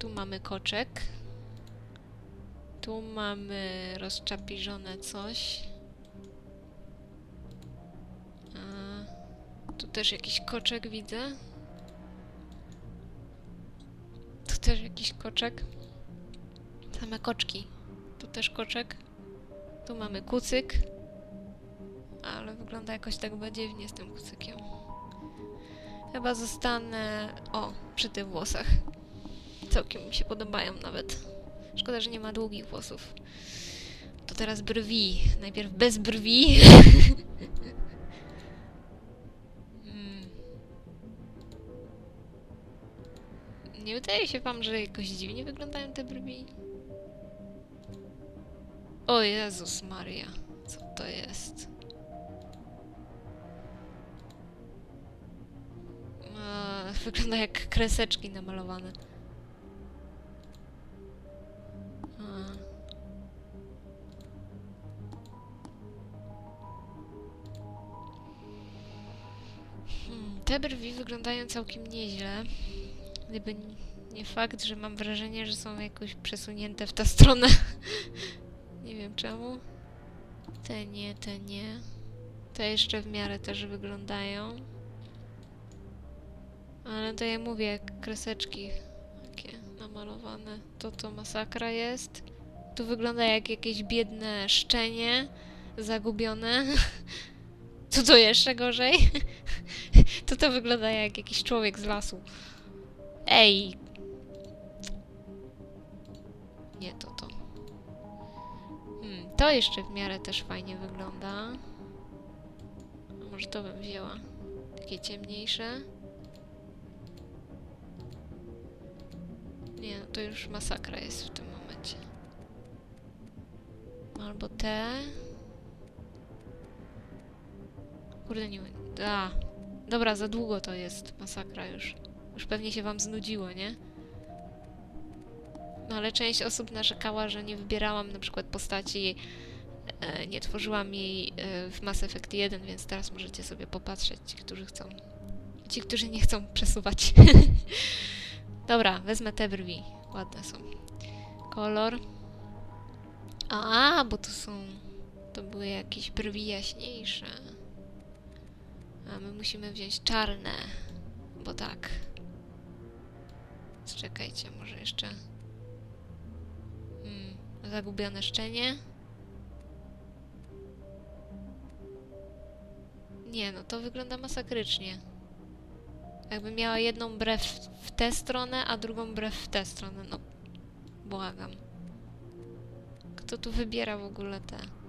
Tu mamy koczek. Tu mamy rozczapiżone coś. A, tu też jakiś koczek widzę. Tu też jakiś koczek. Same koczki. Tu też koczek. Tu mamy kucyk. Ale wygląda jakoś tak dziwnie z tym kucykiem. Chyba zostanę... O, przy tych włosach. Całkiem mi się podobają nawet. Szkoda, że nie ma długich włosów. To teraz brwi. Najpierw bez brwi. Mm. Nie wydaje się wam, że jakoś dziwnie wyglądają te brwi? O Jezus Maria, co to jest? A, wygląda jak kreseczki namalowane. Te brwi wyglądają całkiem nieźle. Gdyby nie fakt, że mam wrażenie, że są jakoś przesunięte w tę stronę. nie wiem czemu. Te nie, te nie. Te jeszcze w miarę też wyglądają. Ale to ja mówię, jak kreseczki takie namalowane. To to masakra jest. Tu wygląda jak jakieś biedne szczenie zagubione. Tu to jeszcze gorzej. Tu to wygląda jak jakiś człowiek z lasu. Ej! Nie to to. Hmm, to jeszcze w miarę też fajnie wygląda. Może to bym wzięła. Takie ciemniejsze. Nie, no to już masakra jest w tym momencie. Albo te. Kurde, nie... A, dobra, za długo to jest. Masakra już. Już pewnie się wam znudziło, nie? No ale część osób narzekała, że nie wybierałam na przykład postaci, e, nie tworzyłam jej e, w Mass Effect 1, więc teraz możecie sobie popatrzeć, ci, którzy chcą. Ci, którzy nie chcą przesuwać. Dobra, wezmę te brwi. Ładne są. Kolor. A, bo to są... To były jakieś brwi jaśniejsze. A my musimy wziąć czarne. Bo tak. Czekajcie, może jeszcze... Hmm, zagubione szczenie. Nie, no to wygląda masakrycznie. Jakby miała jedną brew w tę stronę, a drugą brew w tę stronę. No, błagam. Kto tu wybiera w ogóle te?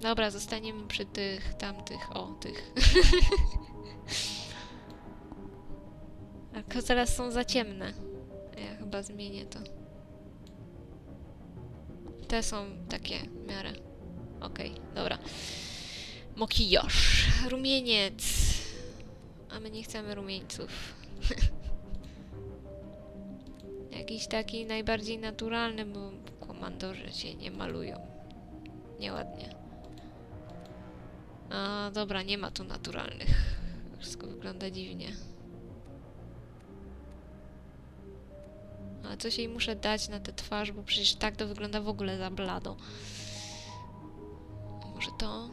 Dobra, zostaniemy przy tych, tamtych, o, tych. Tylko teraz są za ciemne. Ja chyba zmienię to. Te są takie w miarę. Okej, dobra. Mokijosz. Rumieniec. A my nie chcemy rumieńców. Jakiś taki najbardziej naturalny, bo komandorzy się nie malują. Nieładnie. A, dobra, nie ma tu naturalnych. Wszystko wygląda dziwnie. Ale coś jej muszę dać na tę twarz, bo przecież tak to wygląda w ogóle za blado. Może to?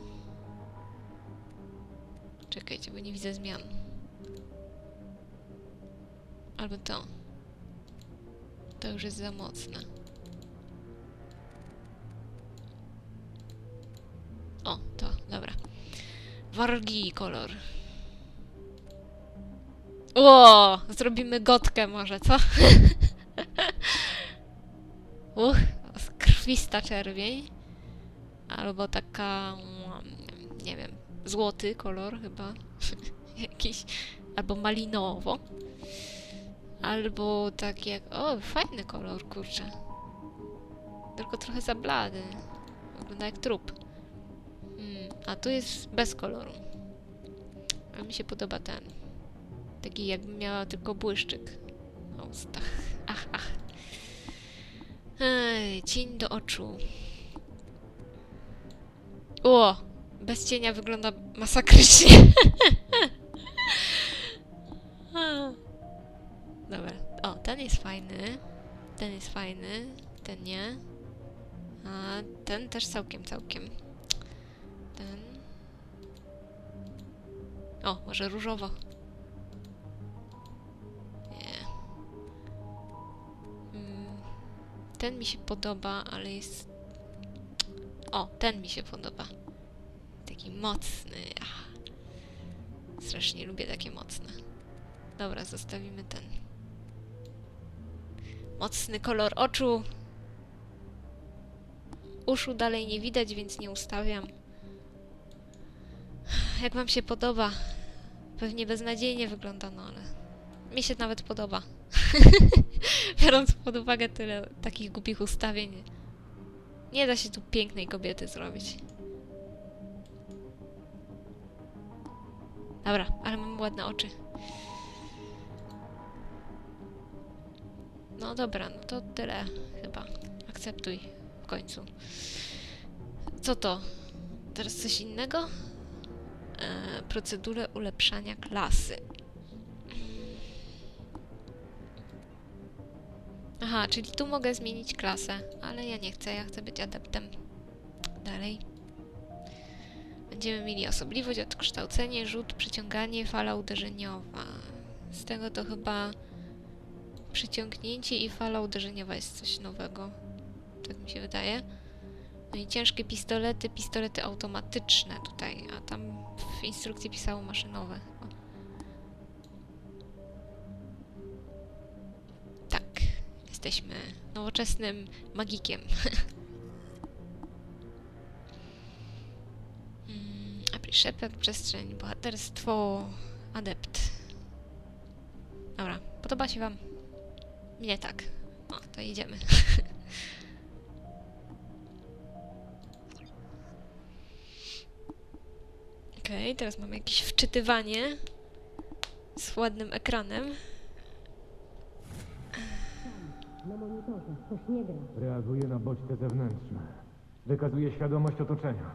Czekajcie, bo nie widzę zmian. Albo to. To już jest za mocne. Wargi kolor. O, zrobimy gotkę może, co? Uch, krwista czerwień. Albo taka, nie wiem, złoty kolor chyba. Jakiś. Albo malinowo. Albo tak jak... O, fajny kolor, kurczę. Tylko trochę za blady. Wygląda jak trup. A tu jest bez koloru. A mi się podoba ten. Taki jakby miała tylko błyszczyk na ustach. Ach, ach. Ej, cień do oczu. O! Bez cienia wygląda masakrycznie. Dobra. O, ten jest fajny. Ten jest fajny. Ten nie. A ten też całkiem, całkiem. Ten. O, może różowo. Nie. Mm, ten mi się podoba, ale jest. O, ten mi się podoba. Taki mocny. Ach. Strasznie lubię takie mocne. Dobra, zostawimy ten. Mocny kolor oczu. Uszu dalej nie widać, więc nie ustawiam. Jak wam się podoba? Pewnie beznadziejnie wygląda, no ale mi się nawet podoba. Biorąc pod uwagę tyle takich głupich ustawień, nie da się tu pięknej kobiety zrobić. Dobra, ale mam ładne oczy. No dobra, no to tyle chyba. Akceptuj w końcu. Co to? Teraz coś innego? E, procedurę ulepszania klasy. Aha, czyli tu mogę zmienić klasę, ale ja nie chcę, ja chcę być adeptem. Dalej. Będziemy mieli osobliwość, odkształcenie, rzut, przyciąganie, fala uderzeniowa. Z tego to chyba przyciągnięcie i fala uderzeniowa jest coś nowego. Tak mi się wydaje. No i ciężkie pistolety, pistolety automatyczne tutaj, a tam w instrukcji pisało maszynowe. O. Tak, jesteśmy nowoczesnym magikiem. Mm, April Shepard, przestrzeń, bohaterstwo, adept. Dobra, podoba się wam? Mnie tak. No, to idziemy. Okej, teraz mamy jakieś wczytywanie z ładnym ekranem. Na monitorze coś nie gra. Reaguje na bodźce zewnętrzne. Wykazuje świadomość otoczenia.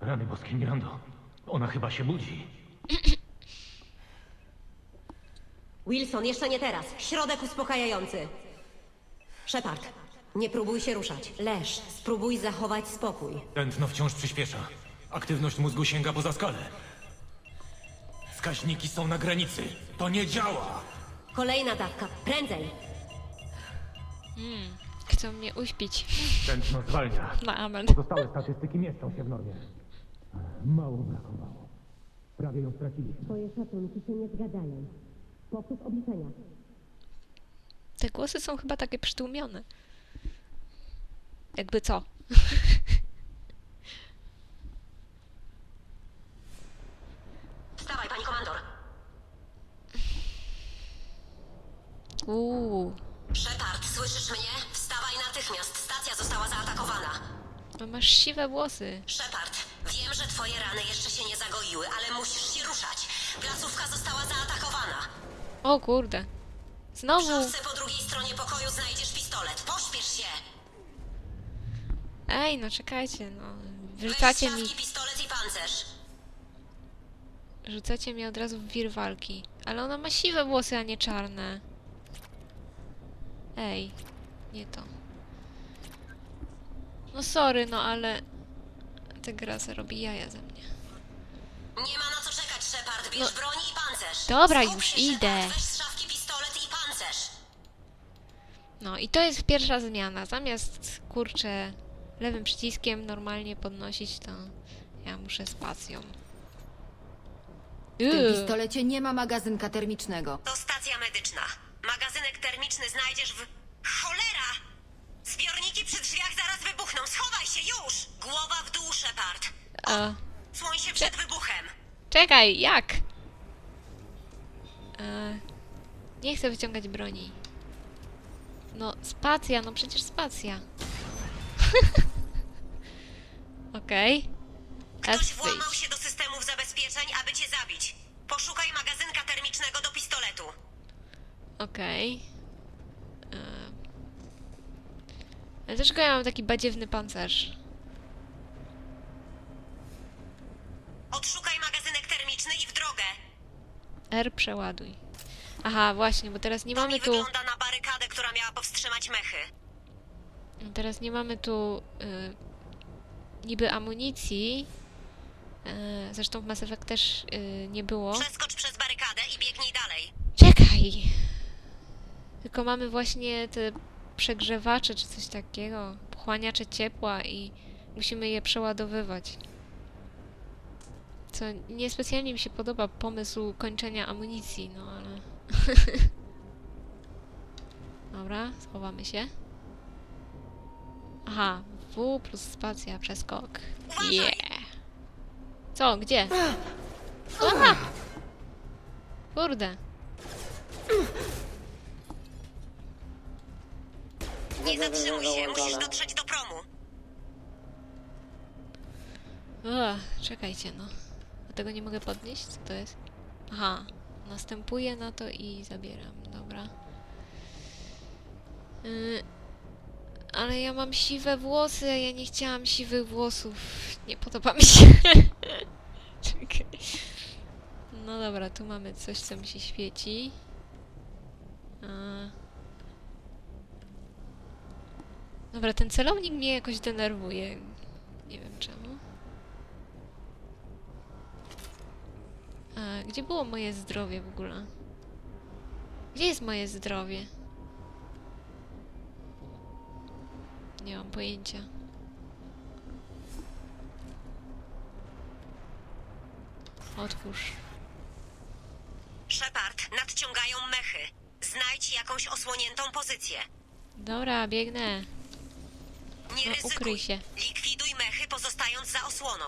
Rany boskie Mirando. Ona chyba się budzi. Wilson, jeszcze nie teraz. Środek uspokajający. Shepard, nie próbuj się ruszać. Leż, spróbuj zachować spokój. Tętno wciąż przyspiesza. Aktywność mózgu sięga poza skalę. Wskaźniki są na granicy. To nie działa! Kolejna dawka, prędzej. Chcą mnie uśpić. Tętno zwalnia. Na amen. Pozostałe statystyki mieszczą się w normie. Mało brakowało. Prawie ją straciliśmy. Twoje szacunki się nie zgadzają. Powtórz obliczenia. Te głosy są chyba takie przytłumione. Jakby co? Masz siwe włosy. Shepard, wiem, że twoje rany jeszcze się nie zagoiły, ale musisz się ruszać. Placówka została zaatakowana. O kurde. W Znowu. szafce po drugiej stronie pokoju znajdziesz pistolet. Pośpiesz się. Ej, no czekajcie, no. Weź z Wrzucacie mi, szafki pistolet i pancerz. rzucacie mi od razu w wir walki. Ale ona ma siwe włosy, a nie czarne. Ej, nie to. No sorry, no ale... Ta gra robi jaja ze mnie. Nie ma na co czekać, Shepard. Bierz No. broń i pancerz. Dobra, Skup już się, idę. Weź z szafki pistolet i pancerz. No i to jest pierwsza zmiana. Zamiast, kurczę, lewym przyciskiem normalnie podnosić, to ja muszę spacją. W tym pistolecie nie ma magazynka termicznego. To stacja medyczna. Magazynek termiczny znajdziesz w... Cholera! Zbiorniki A, Słoń się przed wybuchem. czekaj, jak? E, nie chcę wyciągać broni. No, spacja, no przecież spacja. Okej. Ktoś F włamał się do systemów zabezpieczeń, aby cię zabić. Poszukaj magazynka termicznego do pistoletu. Okej. E, Ale dlaczego ja mam taki badziewny pancerz? Odszukaj magazynek termiczny i w drogę. R przeładuj. Aha, właśnie, bo teraz nie mamy tu... wygląda na barykadę, która miała powstrzymać mechy. Teraz nie mamy tu y, niby amunicji. Y, zresztą w Mass Effect też y, nie było. Przeskocz przez barykadę i biegnij dalej. Czekaj! Tylko mamy właśnie te przegrzewacze czy coś takiego, pochłaniacze ciepła i musimy je przeładowywać. Co niespecjalnie mi się podoba pomysł kończenia amunicji, no ale... Dobra, schowamy się. Aha, W plus spacja, przeskok. Yeah! Co, gdzie? Aha! Kurde. Nie zatrzymuj się, musisz dotrzeć do promu. Ugh, czekajcie, no. Tego nie mogę podnieść? Co to jest? Aha. Następuję na to i zabieram. Dobra. Y, ale ja mam siwe włosy, a ja nie chciałam siwych włosów. Nie podoba mi się. No dobra, tu mamy coś, co mi się świeci. A. Dobra, ten celownik mnie jakoś denerwuje. Nie wiem czemu. A, gdzie było moje zdrowie w ogóle? Gdzie jest moje zdrowie? Nie mam pojęcia. Otwórz. Shepard, nadciągają mechy. Znajdź jakąś osłoniętą pozycję. Dobra, biegnę. Nie No, ryzykuj. ukryj się. Likwiduj mechy, pozostając za osłoną.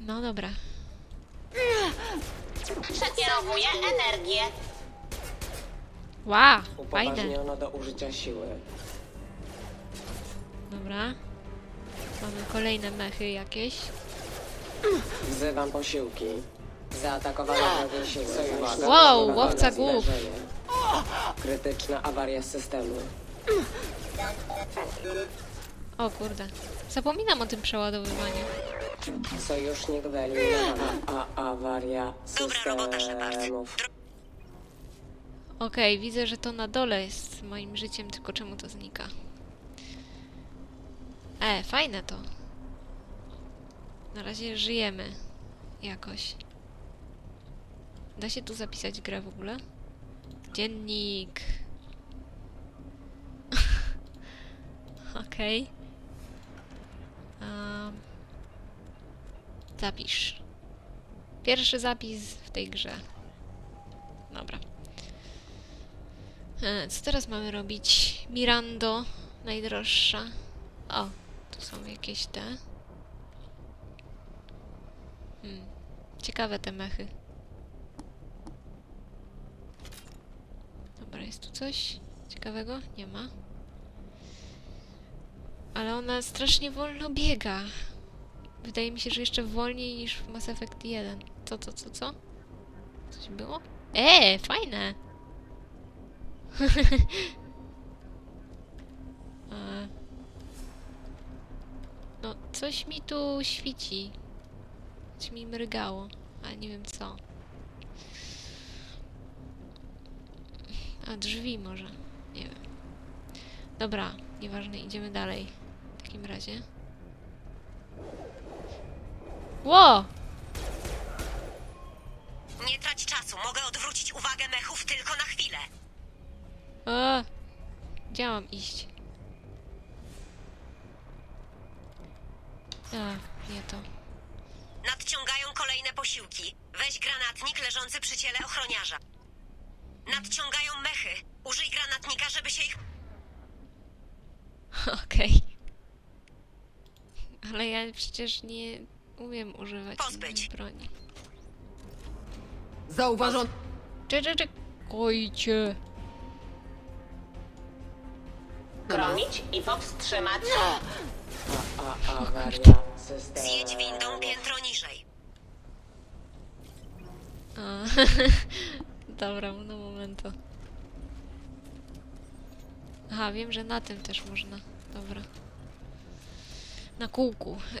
No dobra. Przekierowuję energię. Ła! Fajne. Upoważniono do użycia siły. Dobra. Mamy kolejne mechy jakieś. Wzywam posiłki. Zaatakowano wrogie siły. Wow, łowca głów. Krytyczna awaria systemu. O kurde. Zapominam o tym przeładowywaniu. Sojusznik wyeliminowany. A awaria Dobra robota, Shepard. systemów. Okej, widzę, że to na dole jest moim życiem, tylko czemu to znika? E, fajne to. Na razie żyjemy. Jakoś. Da się tu zapisać grę w ogóle? Dziennik. Okej. Zapisz. Pierwszy zapis w tej grze. Dobra. E, Co teraz mamy robić? Mirando, najdroższa. O, tu są jakieś te. Hmm. Ciekawe te mechy. Dobra, jest tu coś ciekawego? Nie ma. Ale ona strasznie wolno biega. Wydaje mi się, że jeszcze wolniej niż w Mass Effect 1. Co, co, co, co? Coś było? E, fajne! No, coś mi tu świci. Coś mi mrygało, ale nie wiem co. A, drzwi może. Nie wiem. Dobra, nieważne, idziemy dalej. W takim razie. Ło! Nie trać czasu, mogę odwrócić uwagę mechów tylko na chwilę. A, gdzie mam iść? A, nie to. Nadciągają kolejne posiłki. Weź granatnik leżący przy ciele ochroniarza. Nadciągają mechy. Użyj granatnika, żeby się ich... Okej. Ale ja przecież nie umiem używać Pozbyć. broni. Zauważono. Cze, cze, czekajcie. Chronić i powstrzymać. Zjedź windą piętro niżej. A, Dobra, no momento. Aha, wiem, że na tym też można. Dobra. Na kółku. Yy,